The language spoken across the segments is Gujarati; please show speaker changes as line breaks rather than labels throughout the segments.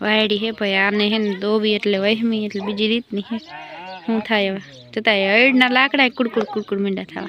વાયડી હે ભાઈ, આને હે ને દોબી એટલે વહેમી એટલે બીજી રીતની હે. શું થાય હવે? જતા અડના લાકડા કુડકુડ કુડકુડ મીંડા થવા.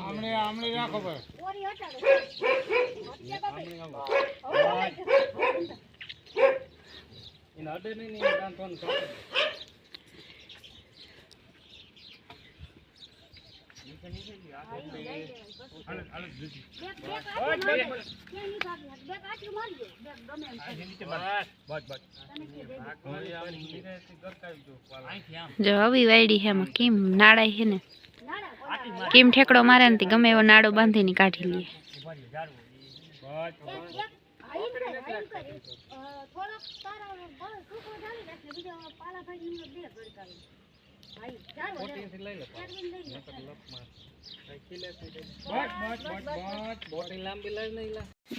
આમણે આમણે રાખો ભાઈ ઓરી હટાડો. આમણે આમણે એને અડે નહીં ને કાંતોન કાંતો જો આવી વાયડી હે એમાં. કેમ નાડાય હે ને? કેમ ઠેકડો મારે ને તે ગમે એવો નાડો બાંધીને કાઢી લઈએ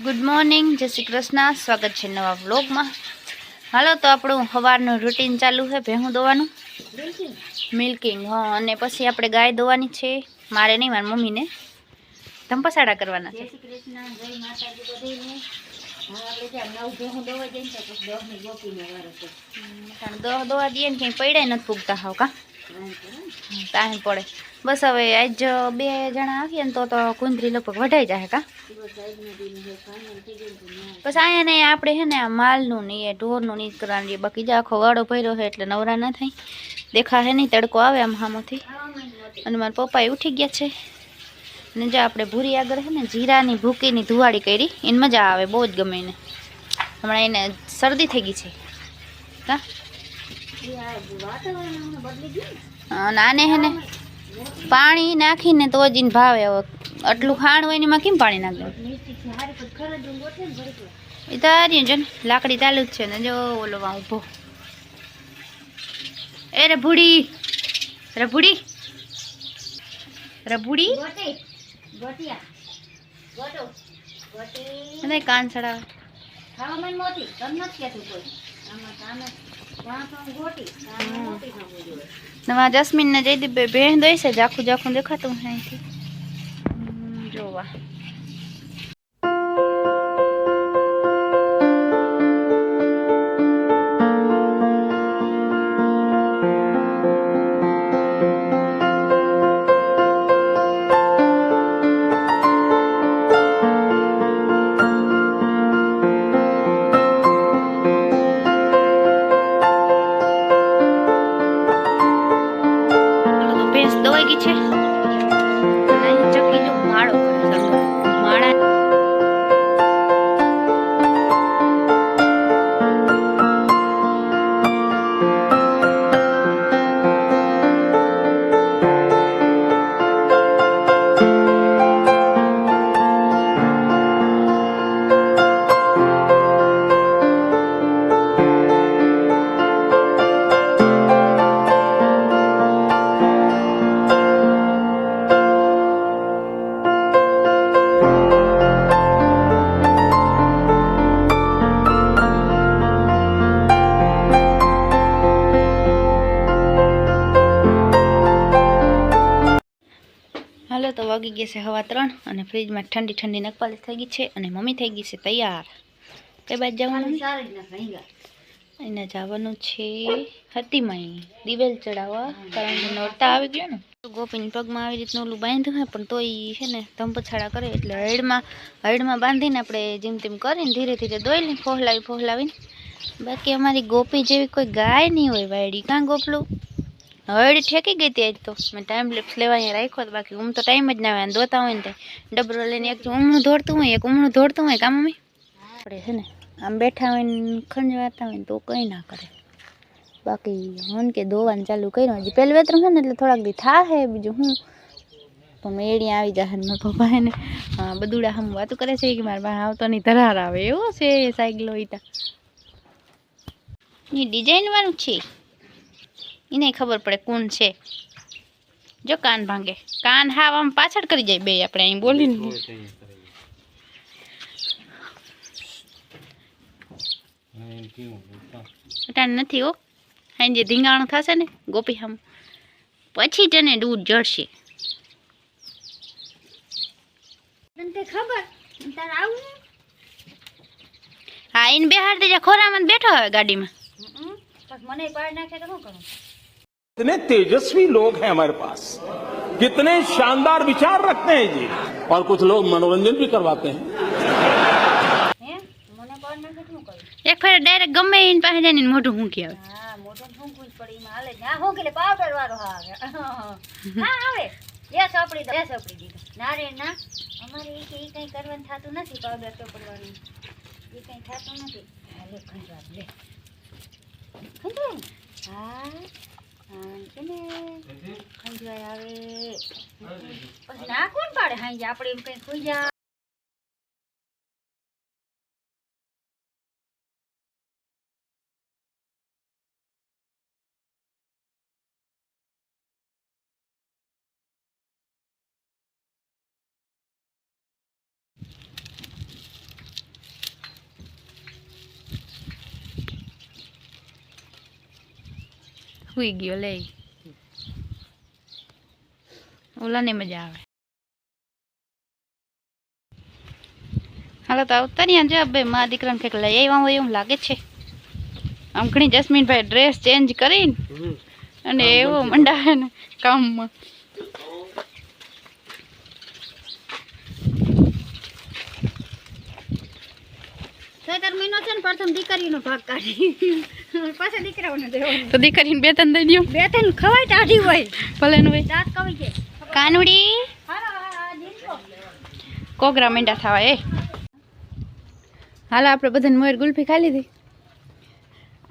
ગુડ મોર્નિંગ જય શ્રી કૃષ્ણ. સ્વાગત છે નવા વ્લોગમાં. હાલો તો આપણું સવારનું રૂટીન ચાલુ છે. ભેહું દોવાનું? મિલ્કિંગ હા અને પછી આપણે ગાય દોવાની છે. મારે નહીં મારી મમ્મીને. ધંપસાડા કરવાના છે. દોવા દઈએ ને ક્યાંય પડ્યા નથી પૂગતા હાવ કા? તાણ પડે. બસ હવે આજ બે જણા આવીએ ને તો તો કુંદરી લગભગ વઢાઈ જાય કા? બસ અહીંયા ને આપણે છે ને માલનું નહીં એ ઢોરનું નહીં કરવાનું છે બાકી આખો વાળો ભર્યો છે એટલે નવરા ના થાય. દેખા હે નહીં તડકો આવે આમ હામોથી. અને મારા પપ્પાએ ઉઠી ગયા છે. અને જો આપણે ભૂરી આગળ છે ને જીરાની, ભૂકીની ધુવાડી કરી. એને મજા આવે બહુ જ ગમે એને. હમણાં એને શરદી થઈ ગઈ છે. કા? અને આને હે ને. પાણી નાખીને તો જ એને ભાવે આટલું ખાણ હોય ને એમાં કેમ પાણી નાખે? એ તો આ જો ને, લાકડી ચાલુ જ છે ને, જો ઓલો વાં ઊભો. એ રે ભૂડી રે ભૂડી રે કોઈ અને કામ ચડાવે. નવા જસ્મીન ને જયદીપ બે બેન દઈ છે જાખું જાખું દેખાતું અહીંથી. જોવા. போய்கிச்சு વાગી ગયા છે હવા ત્રણ અને ફ્રીજમાં ઠંડી ઠંડી નકપાલી થઈ ગઈ છે અને મમ્મી થઈ ગઈ છે તૈયાર. કઈ બાજુ જવાનું એને જવાનું છે હતીમાં દિવેલ ચડાવવા. કારણ કે નોરતા આવી ગયો ને. ગોપીની પગમાં આવી રીતનું ઓલું બાંધ્યું હોય પણ તોય છે ને ધંપછાડા કરે એટલે હળમાં હળમાં બાંધીને આપણે જેમ તેમ કરીને ધીરે ધીરે દોઈ લઈને ફોહલાવી ફોહલાવીને. બાકી અમારી ગોપી જેવી કોઈ ગાય નહીં હોય વાયડી. કાં ગોપલું? હળી ઠેકી ગઈ હતી આજ તો. મેં ટાઈમ લેપ્સ લેવા અહીંયા રાખ્યો તો બાકી હું તો ટાઈમ જ ના આવે અને દોતા હોય ને તે. ડબરો લઈને એક ઉમણું દોડતું હોય એક ઉમણું દોડતું હોય કામ મમ્મી? આપણે છે ને આમ બેઠા હોય ને ખંજવાતા હોય ને તો કંઈ ના કરે. બાકી હું કે દોવાનું ચાલુ કર્યું હજી પહેલું વેતરું છે ને એટલે થોડાક દી થાહે બીજું હું. તો મેળી આવી જશે ને મારા પપ્પા એને હા બદુડા હમ વાતું કરે છે કે મારા પાસે આવતો નહીં ધરાર આવે એવો છે સાયકલો ઈતા ની ડિઝાઇન વાળું છે. એને ખબર પડે કોણ છે. જો કાન ભાંગે. કાન હાવ આમ પાછળ કરી જાય બે આપણે અહીં બોલીને. અટાણ નથી હો. અહીં જે ધીંગાણું થશે ને ગોપી હમ. પછી તને દૂધ જડશે હા એને બેહાડ દેજે. ખોરામાં બેઠો હોય ગાડીમાં.
कितने तेजस्वी लोग हैं हमारे पास कितने शानदार विचार रखते हैं जी और कुछ लोग मनोरंजन भी करवाते हैं
એક ફેર ડાયરેક્ટ ગમે એની પાસે જઈને એનું મોઢું મૂકી આવે
હા મોટો ફૂંકવું જ પડે એમાં હાલે જ. ના હું કે પાવડર વાળો હા આવે હા આવે બે સોપડી દો બે સોપડી દીધો ના રે ના અમારે એ કે ઈ કઈ કરવાનું થતું નથી પાવડર ચોપડવાનું એ કઈ થતું નથી હા લે ખંજવાળ લે ખંજવાળ હા હા કે ને. પછી ના કોણ પાડે? હાઈ આપણે એમ કઈ ખોઈ જા
હુઈ ગયો લે. ઓલાને મજા આવે. હાલો તો આવતા નહીં આજે બે મા દીકરાને કંઈક લઈ આવ્યા હોય એવું લાગે છે. આમ ઘણી જસ્મીનભાઈ ડ્રેસ ચેન્જ કરીને અને એવો મંડાવે ને કામમાં.
સત્તર મહિનો છે ને પ્રથમ દીકરીનો ભાગ કાઢી. પાછા દીકરાઓને દેવાનો
તો દીકરીને બે ત્રણ દઈ દઉં
બે ત્રણ ખવાય ટાઢી હોય.
ભલે ને હોય.
દાંત કવી છે.
કાનુડી? કોગરા મેંડા થવા એ. હાલો આપણે બધાને મોર ગુલ્ફી ખાઈ લીધી.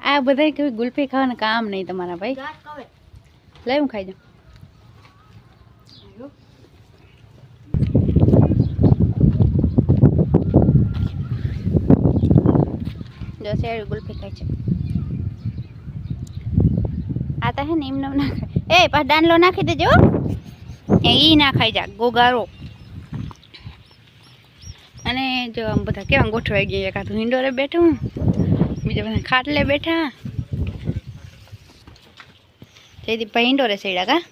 આ બધાય કેવી ગુલ્ફી ખાવાનું કામ નહીં તમારા ભાઈ. લઈ હું ખાઈ જાઉં શેર ગુલ્ફી ખાય છે. આ તો હે ને એમને ના ખાય. એ, પાછ ડાંડલો નાખી દેજો એ ના ખાઈ જા, ગોગારો. અને જો આમ બધા કેવા ગોઠવાઈ ગયા એકાદું હિંડોરે બેઠું, બીજા બધા ખાટલે બેઠા. જયદીપભાઈ હિંડોરે સૈડા કા?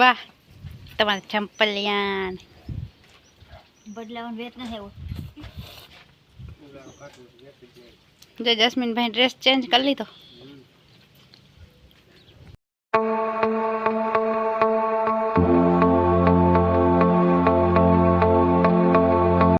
વાહ, તમારે ચંપલિયાન.
બદલાવાનું વેત નથી એવું
જો જસ્મીનભાઈ ડ્રેસ ચેન્જ કરી લીધો.